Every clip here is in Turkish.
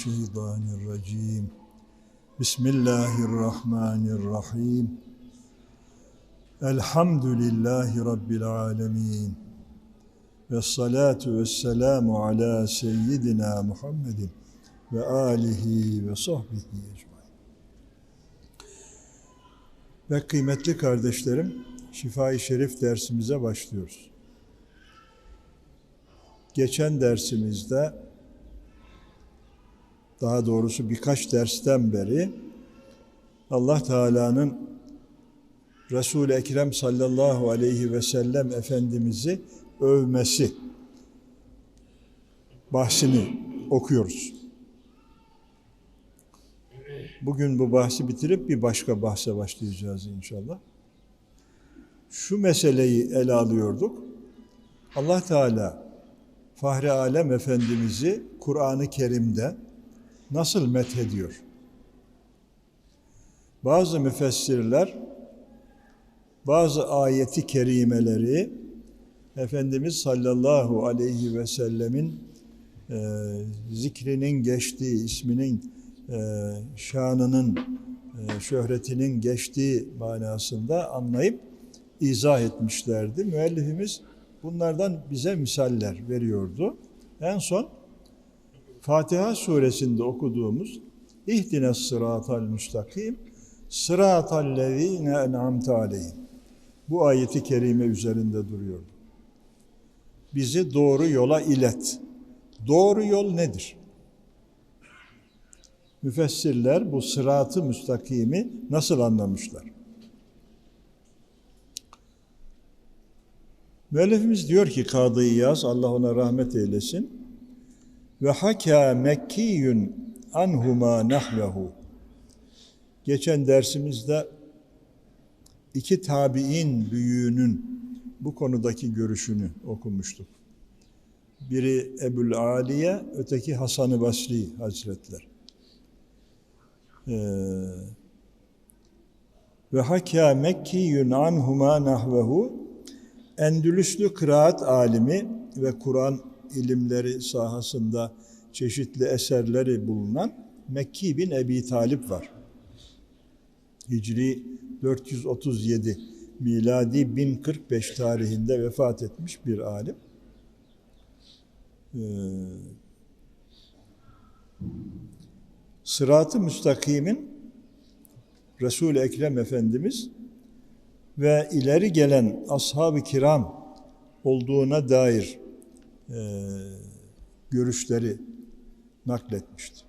الشيطان الرجيم بسم الله الرحمن الرحيم الحمد لله رب العالمين والصلاة والسلام على سيدنا محمد وآله وصحبه ecmaîn. Ve kıymetli kardeşlerim, Şifa-i Şerif dersimize başlıyoruz. Geçen dersimizde, daha doğrusu birkaç dersten beri Allah Teala'nın Resul-i Ekrem sallallahu aleyhi ve sellem Efendimiz'i övmesi bahsini okuyoruz. Bugün bu bahsi bitirip bir başka bahse başlayacağız inşallah. Şu meseleyi ele alıyorduk. Allah Teala Fahri Alem Efendimiz'i Kur'an-ı Kerim'de nasıl methediyor? Bazı müfessirler bazı ayeti kerimeleri Efendimiz sallallahu aleyhi ve sellemin e, zikrinin geçtiği, isminin, e, şanının, e, şöhretinin geçtiği manasında anlayıp izah etmişlerdi. Müellifimiz bunlardan bize misaller veriyordu. En son Fatiha suresinde okuduğumuz İhdine sıratal müstakim sıratal lezine en'amte aleyhim. Bu ayeti kerime üzerinde duruyordu. Bizi doğru yola ilet. Doğru yol nedir? Müfessirler bu sıratı müstakimi nasıl anlamışlar? Müellifimiz diyor ki Kadı İyaz, Allah ona rahmet eylesin. Ve haka Mekkiyün anhuma nahvehu. Geçen dersimizde iki tabi'in büyüğünün bu konudaki görüşünü okumuştuk. Biri Ebul Aliye, öteki Hasan-ı Basri Hazretler. Ee, ve hakya Mekkiyün anhuma nahvehu Endülüslü kıraat alimi ve Kur'an ilimleri sahasında çeşitli eserleri bulunan Mekki bin Ebi Talip var. Hicri 437, miladi 1045 tarihinde vefat etmiş bir alim. Ee, Sırat-ı Müstakim'in Resul-i Ekrem Efendimiz ve ileri gelen ashab-ı kiram olduğuna dair e, görüşleri nakletmiştir.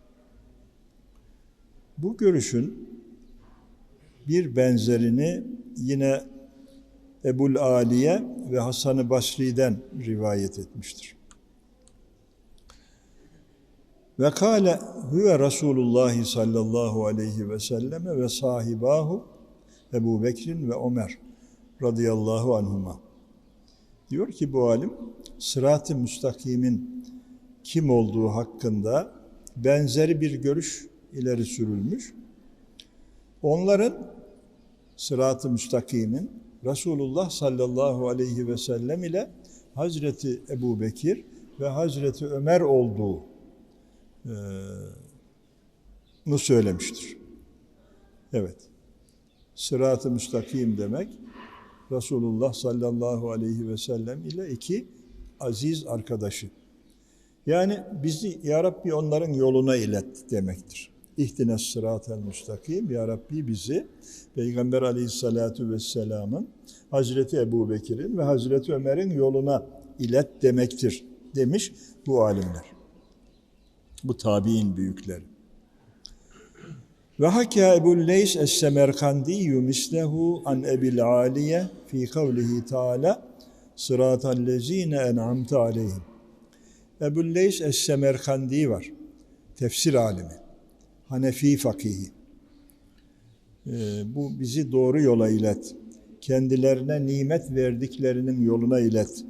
Bu görüşün bir benzerini yine Ebul Aliye ve Hasan-ı Basri'den rivayet etmiştir. Ve kâle huve Resulullah sallallahu aleyhi ve selleme ve sahibahu Ebu Bekir'in ve Ömer radıyallahu anhuma. Diyor ki bu alim, sırat-ı müstakimin kim olduğu hakkında benzeri bir görüş ileri sürülmüş. Onların sırat-ı müstakimin Resulullah sallallahu aleyhi ve sellem ile Hazreti Ebu Bekir ve Hazreti Ömer olduğu nu söylemiştir. Evet. Sırat-ı müstakim demek Resulullah sallallahu aleyhi ve sellem ile iki aziz arkadaşı. Yani bizi Ya Rabbi onların yoluna ilet demektir. İhtine sıratel müstakim. Ya Rabbi bizi Peygamber aleyhissalatu vesselamın Hazreti Ebu Bekir'in ve Hazreti Ömer'in yoluna ilet demektir demiş bu alimler. Bu tabi'in büyükleri. Ve hakâ Ebu'l Leys es-Semerkandi mislehu an Ebil Aliye fi kavlihi Teala sıratal lezine en'amte aleyhim. Ebu'l Leys es-Semerkandi var. Tefsir alimi. Hanefi fakihi. Ee, bu bizi doğru yola ilet. Kendilerine nimet verdiklerinin yoluna ilet.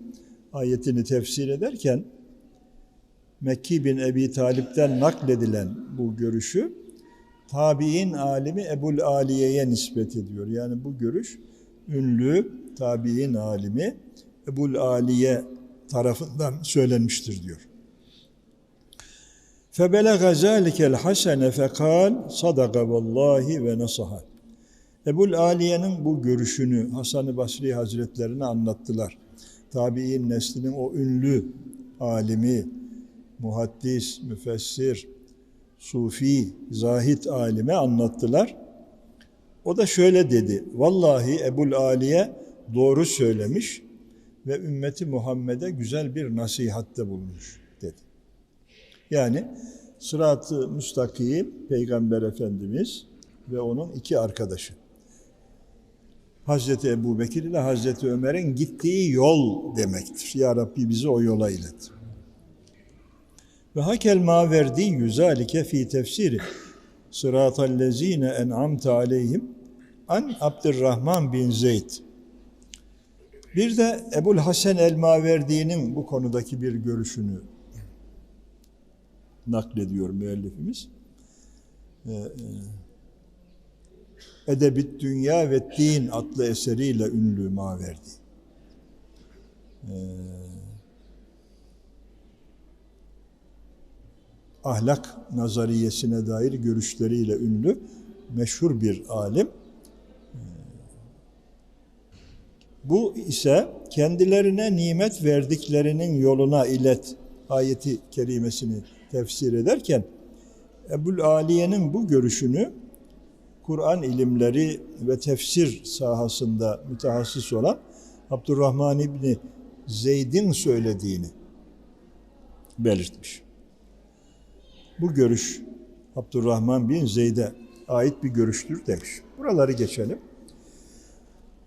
Ayetini tefsir ederken Mekki bin Ebi Talip'ten nakledilen bu görüşü tabi'in alimi Ebul Aliye'ye nispet ediyor. Yani bu görüş ünlü tabi'in alimi Ebul Aliye tarafından söylenmiştir diyor. Zâlikel hasene fekal sadaka vallahi ve nasaha. Ebul Aliye'nin bu görüşünü Hasan-ı Basri Hazretlerine anlattılar. Tabi'in neslinin o ünlü alimi, muhaddis, müfessir, sufi, zahit alime anlattılar. O da şöyle dedi. Vallahi Ebul Aliye doğru söylemiş ve ümmeti Muhammed'e güzel bir nasihatte bulmuş dedi. Yani sırat-ı müstakim Peygamber Efendimiz ve onun iki arkadaşı. Hazreti Ebu Bekir ile Hazreti Ömer'in gittiği yol demektir. Ya Rabbi bizi o yola ilet. Ve hakel maverdi yüzalike fi tefsiri sıratallezine en'amte aleyhim an Abdurrahman bin Zeyd. Bir de Ebul Hasan el-Maverdi'nin bu konudaki bir görüşünü naklediyor müellifimiz. Ee, e, Edebit Dünya ve Din adlı eseriyle ünlü Maverdi. Ee, ahlak nazariyesine dair görüşleriyle ünlü meşhur bir alim. Bu ise kendilerine nimet verdiklerinin yoluna ilet ayeti kerimesini tefsir ederken Ebul Aliye'nin bu görüşünü Kur'an ilimleri ve tefsir sahasında mütehassıs olan Abdurrahman İbni Zeyd'in söylediğini belirtmiş. Bu görüş Abdurrahman bin Zeyd'e ait bir görüştür demiş. Buraları geçelim.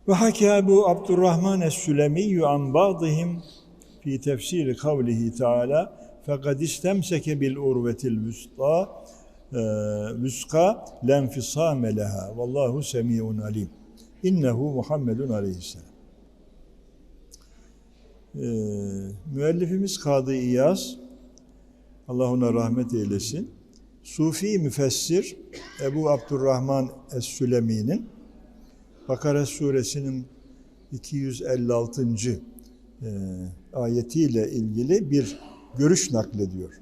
Ve hakâ bu Abdurrahman es-Sülemiyyü an ba'dihim fi tefsiri kavlihi istemseke bil urvetil vüsta vüska lenfisame leha vallahu semiyun alim innehu Muhammedun aleyhisselam ee, müellifimiz Kadı İyaz Allah ona rahmet eylesin Sufi müfessir Ebu Abdurrahman Es-Sülemi'nin Bakara suresinin 256. E, ayetiyle ilgili bir görüş naklediyor.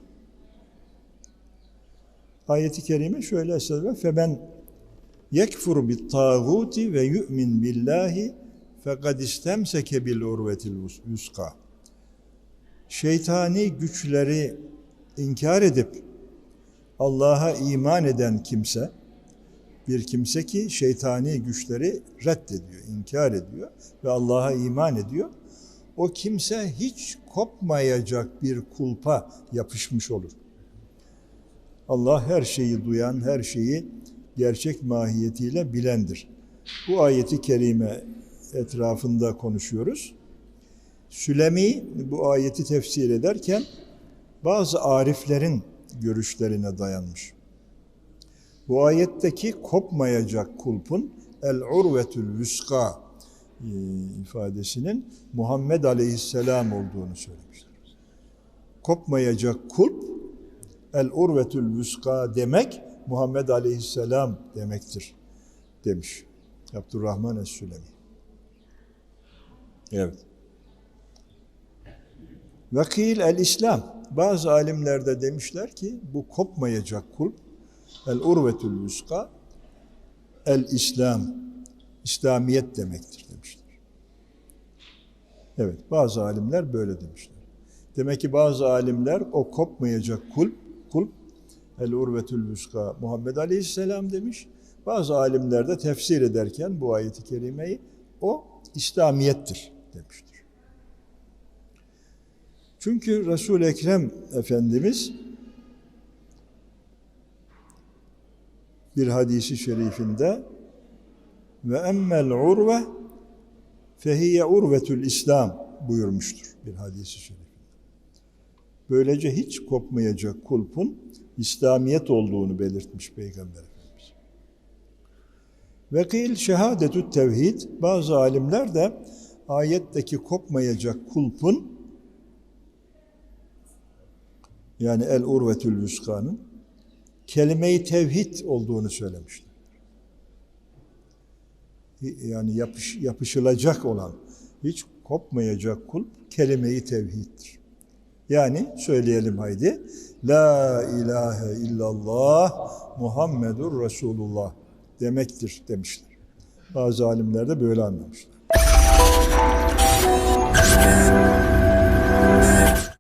Ayeti kerime şöyle estağfurullah. Femen yekfur bit tağuti ve yu'min billahi fekad istemseke bil urvetil vuska. Şeytani güçleri inkar edip Allah'a iman eden kimse bir kimse ki şeytani güçleri reddediyor, inkar ediyor ve Allah'a iman ediyor. O kimse hiç kopmayacak bir kulpa yapışmış olur. Allah her şeyi duyan, her şeyi gerçek mahiyetiyle bilendir. Bu ayeti kerime etrafında konuşuyoruz. Sülemi bu ayeti tefsir ederken bazı ariflerin görüşlerine dayanmış. Bu ayetteki kopmayacak kulpun el urvetül vüska e, ifadesinin Muhammed Aleyhisselam olduğunu söylemişler. Kopmayacak kulp el urvetül vüska demek Muhammed Aleyhisselam demektir demiş Abdurrahman Es-Sülemi. Evet. Vakil el İslam. Bazı alimler de demişler ki bu kopmayacak kulp el urvetül vüska el İslam İslamiyet demektir demişler. Evet bazı alimler böyle demişler. Demek ki bazı alimler o kopmayacak kulp, kulp el urvetül vüska Muhammed Aleyhisselam demiş. Bazı alimler de tefsir ederken bu ayeti kerimeyi o İslamiyettir demiştir. Çünkü Resul-i Ekrem Efendimiz bir hadisi şerifinde ve emmel urve fehiye urvetül İslam buyurmuştur bir hadisi şerifinde. Böylece hiç kopmayacak kulpun İslamiyet olduğunu belirtmiş Peygamber Efendimiz. Ve kıl şehadetü tevhid bazı alimler de ayetteki kopmayacak kulpun yani el urvetül vüskanın kelime-i tevhid olduğunu söylemişler. Yani yapış, yapışılacak olan, hiç kopmayacak kulp kelime-i tevhiddir. Yani söyleyelim haydi, La ilahe illallah Muhammedur Resulullah demektir demişler. Bazı alimler de böyle anlamışlar.